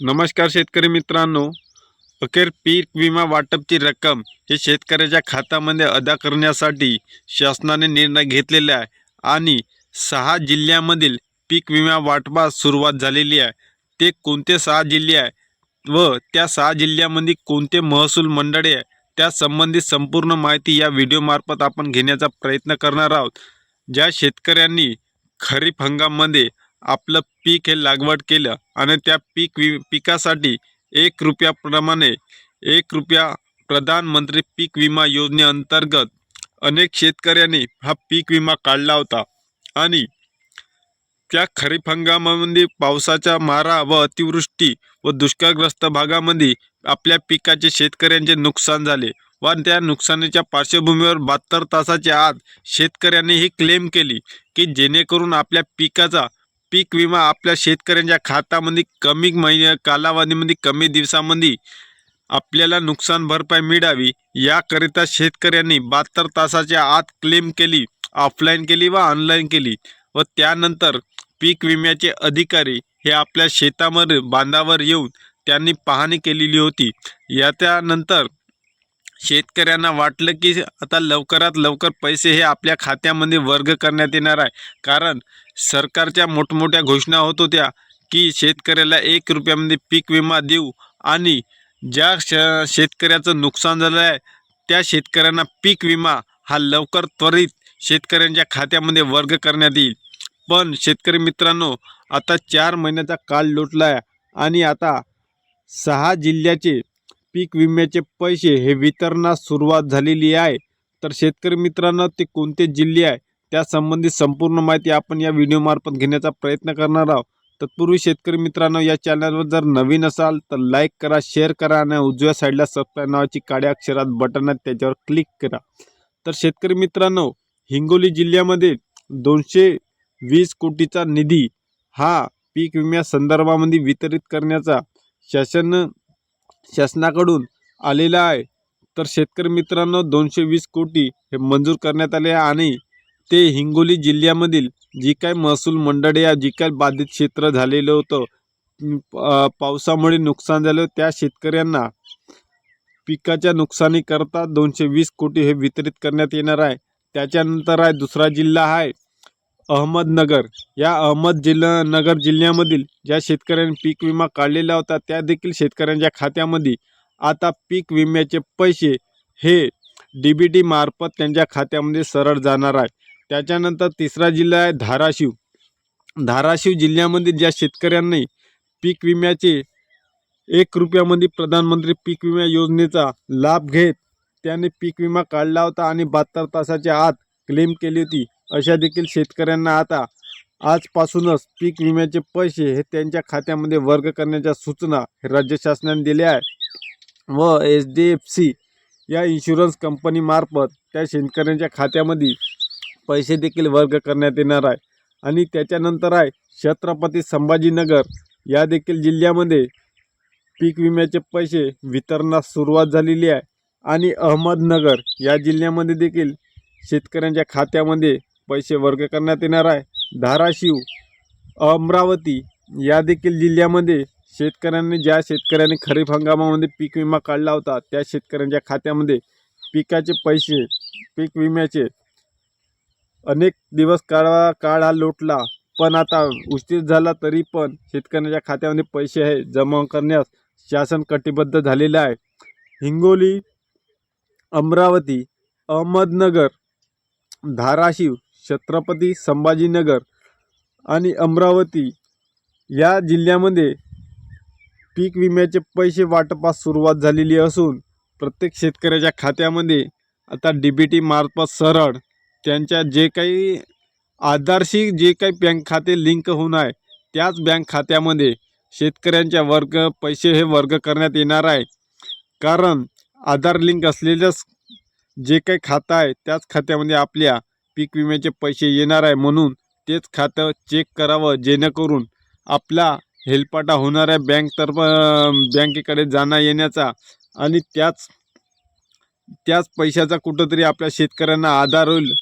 नमस्कार शेतकरी मित्रांनो. अखेर पीक विमा वाटपची रक्कम हे शेतकऱ्याच्या खात्यामध्ये अदा करण्यासाठी शासनाने निर्णय घेतलेला आहे आणि सहा जिल्ह्यामधील पीक विमा वाटपास सुरुवात झालेली आहे. ते कोणते सहा जिल्हे आहे व त्या सहा जिल्ह्यामध्ये कोणते महसूल मंडळे आहे त्या संबंधित संपूर्ण माहिती या व्हिडिओमार्फत आपण घेण्याचा प्रयत्न करणार आहोत. ज्या शेतकऱ्यांनी खरीप हंगामामध्ये आपलं पीक हे लागवड केलं आणि त्या पीक वि पिकासाठी एक रुपयाप्रमाणे एक रुपया प्रधानमंत्री पीक विमा योजनेअंतर्गत अनेक शेतकऱ्यांनी हा पीक विमा काढला होता. आणि त्या खरीप हंगामामध्ये पावसाचा मारा व अतिवृष्टी व दुष्काळग्रस्त भागामध्ये आपल्या पिकाचे शेतकऱ्यांचे नुकसान झाले व त्या नुकसानीच्या पार्श्वभूमीवर बहात्तर तासाच्या आत शेतकऱ्यांनी ही क्लेम केली की जेणेकरून आपल्या पिकाचा पीक विमा आपल्या शेतकऱ्यांच्या खात्यामध्ये कमी महिन्या कालावधीमध्ये कमी दिवसामध्ये आपल्याला नुकसान भरपाई मिळावी याकरिता शेतकऱ्यांनी बहात्तर तासाच्या आत क्लेम केली ऑफलाईन केली व ऑनलाईन केली व त्यानंतर पीक विम्याचे अधिकारी हे आपल्या शेतामध्ये बांधावर येऊन त्यांनी पाहणी केलेली होती. या त्यानंतर शेतकऱ्यांना वाटलं की आता लवकरात लवकर पैसे हे आपल्या खात्यामध्ये वर्ग करण्यात येणार आहे. कारण सरकारच्या मोठमोठ्या घोषणा होत होत्या की शेतकऱ्याला एक रुपयामध्ये पीक विमा देऊ आणि ज्या श शेतकऱ्याचं नुकसान झालं आहे त्या शेतकऱ्यांना पीक विमा हा लवकर त्वरित शेतकऱ्यांच्या खात्यामध्ये वर्ग करण्यात येईल. पण शेतकरी मित्रांनो आता चार महिन्याचा काळ लोटला आहे आणि आता सहा जिल्ह्याचे पीक विम्याचे पैसे हे वितरणास सुरुवात झालेली आहे. तर शेतकरी मित्रांनो ते कोणते जिल्हे आहे? त्यासंबंधी संपूर्ण माहिती आपण या व्हिडिओमार्फत घेण्याचा प्रयत्न करणार आहोत. तत्पूर्वी शेतकरी मित्रांनो या चॅनलवर जर नवीन असाल तर लाईक करा शेअर करा आणि उजव्या साईडला सबस्क्राईब नावाची काळ्या अक्षरात बटन आहे त्याच्यावर क्लिक करा. तर शेतकरी मित्रांनो हिंगोली जिल्ह्यामध्ये दोनशे वीस कोटीचा निधी हा पीक विम्या संदर्भामध्ये वितरित करण्याचा शासन शासनाकडून आलेला आहे. तर शेतकरी मित्रांनो दोनशे वीस कोटी हे मंजूर करण्यात आले आहे आणि ते हिंगोली जिल्ह्यामधील जी काय महसूल मंडळे या जी काय बाधित क्षेत्र झालेलं होतं पावसामुळे नुकसान झालं त्या शेतकऱ्यांना पिकाच्या नुकसानीकरता दोनशे वीस कोटी हे वितरित करण्यात येणार आहे. त्याच्यानंतर आहे दुसरा जिल्हा आहे अहमदनगर. या अहमद जिल्हा नगर जिल्ह्यामधील ज्या शेतकऱ्यांनी पीक विमा काढलेला होता त्या देखील शेतकऱ्यांच्या खात्यामध्ये आता पीक विम्याचे पैसे हे डी बी टी मार्फत त्यांच्या खात्यामध्ये सरळ जाणार आहे. त्याच्यानंतर तिसरा जिल्हा आहे धाराशिव. धाराशिव जिल्ह्यामध्ये ज्या शेतकऱ्यांनी पीक विम्याचे एक रुपयामध्ये प्रधानमंत्री पीक विमा योजनेचा लाभ घेत त्याने पीक विमा काढला होता आणि बहात्तर तासाच्या आत क्लेम केली होती. अशा देखील शेतकऱ्यांना आता आजपासूनच पीक विम्याचे पैसे हे त्यांच्या खात्यामध्ये वर्ग करण्याच्या सूचना हे राज्य शासनाने दिल्या आहे व एच डी एफ सी या इन्शुरन्स कंपनीमार्फत त्या शेतकऱ्यांच्या खात्यामध्ये पैसे देखील वर्ग करण्यात येणार आहे. आणि त्याच्यानंतर आहे छत्रपती संभाजीनगर. या देखील जिल्ह्यामध्ये पीक विम्याचे पैसे वितरणास सुरुवात झालेली आहे. आणि अहमदनगर या जिल्ह्यामध्ये देखील शेतकऱ्यांच्या खात्यामध्ये पैसे वर्ग करण्यात येणार आहे. धाराशिव अमरावती या देखील जिल्ह्यामध्ये शेतकऱ्यांनी ज्या शेतकऱ्यांनी खरीप हंगामामध्ये पीक विमा काढला होता त्या शेतकऱ्यांच्या खात्यामध्ये पिकाचे पैसे पीक विम्याचे अनेक दिवस काळा काळ हा लोटला पण आता उशीर झाला तरी पण शेतकऱ्यांच्या खात्यामध्ये पैसे आहे जमा करण्यास शासन कटिबद्ध झालेलं आहे. हिंगोली अमरावती अहमदनगर धाराशिव छत्रपती संभाजीनगर आणि अमरावती या जिल्ह्यामध्ये पीक विम्याचे पैसे वाटपास सुरुवात झालेली असून प्रत्येक शेतकऱ्याच्या खात्यामध्ये आता डी बी टी मार्फत सरळ त्यांच्या जे काही आधारशी जे काही बँक खाते लिंक होऊन आहे त्याच बँक खात्यामध्ये शेतकऱ्यांच्या वर्ग पैसे हे वर्ग करण्यात येणार आहे. कारण आधार लिंक असलेलंच जे काही खातं आहे त्याच खात्यामध्ये आपल्या पीक विम्याचे पैसे येणार आहे म्हणून तेच खातं चेक करावं जेणेकरून आपला हेलपाटा होणाऱ्या बँकतर्फ बँकेकडे जाणं येण्याचा. आणि त्याच त्याच पैशाचा कुठंतरी आपल्या शेतकऱ्यांना आधार होईल.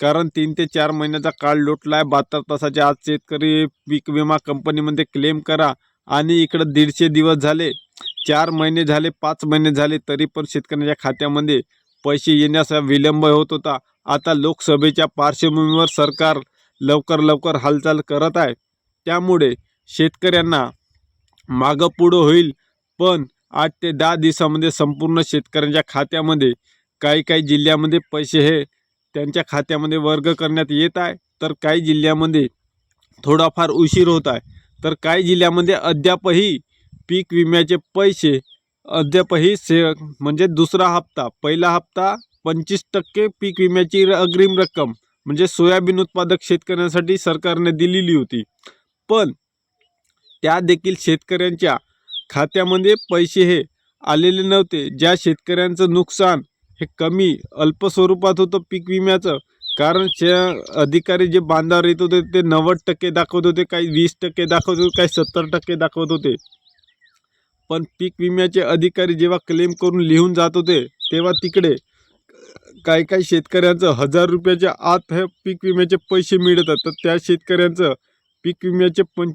कारण तीन ते चार महिन्याचा काळ लोटला आहे बहात्तर तासाच्या आज शेतकरी पीक विमा कंपनीमध्ये क्लेम करा आणि इकडं दीडशे दिवस झाले चार महिने झाले पाच महिने झाले तरी पण शेतकऱ्यांच्या खात्यामध्ये पैसे येण्यास विलंब होत होता. आता लोकसभेच्या पार्श्वभूमीवर सरकार लवकर लवकर हालचाल करत आहे. त्यामुळे शेतकऱ्यांना मागं पुढं होईल पण आठ ते दहा दिवसामध्ये संपूर्ण शेतकऱ्यांच्या खात्यामध्ये काही काही जिल्ह्यामध्ये पैसे हे त्यांच्या खात्यामध्ये वर्ग करण्यात येत आहे. तर काही जिल्ह्यामध्ये थोडाफार उशीर होत आहे. तर काही जिल्ह्यामध्ये अद्यापही पीक विम्याचे पैसे अद्यापही से म्हणजे दुसरा हप्ता पहिला हप्ता पंचवीस टक्के पीक विम्याची अग्रिम रक्कम म्हणजे सोयाबीन उत्पादक शेतकऱ्यांसाठी सरकारने दिलेली होती. पण त्या देखील शेतकऱ्यांच्या खात्यामध्ये पैसे हे आलेले नव्हते. ज्या शेतकऱ्यांचं नुकसान हे कमी अल्प स्वरूपात होतं पीक विम्याचं कारण शे अधिकारी जे बांधावर येत होते ते नव्वद टक्के दाखवत होते काही वीस टक्के दाखवत होते काही सत्तर टक्के दाखवत होते. पण पीक विम्याचे अधिकारी जेव्हा क्लेम करून लिहून जात होते तेव्हा तिकडे काही काही शेतकऱ्यांचं हजार रुपयाच्या आत हे पीक विम्याचे पैसे मिळतात. तर त्या शेतकऱ्यांचं पीक विम्याचे पंच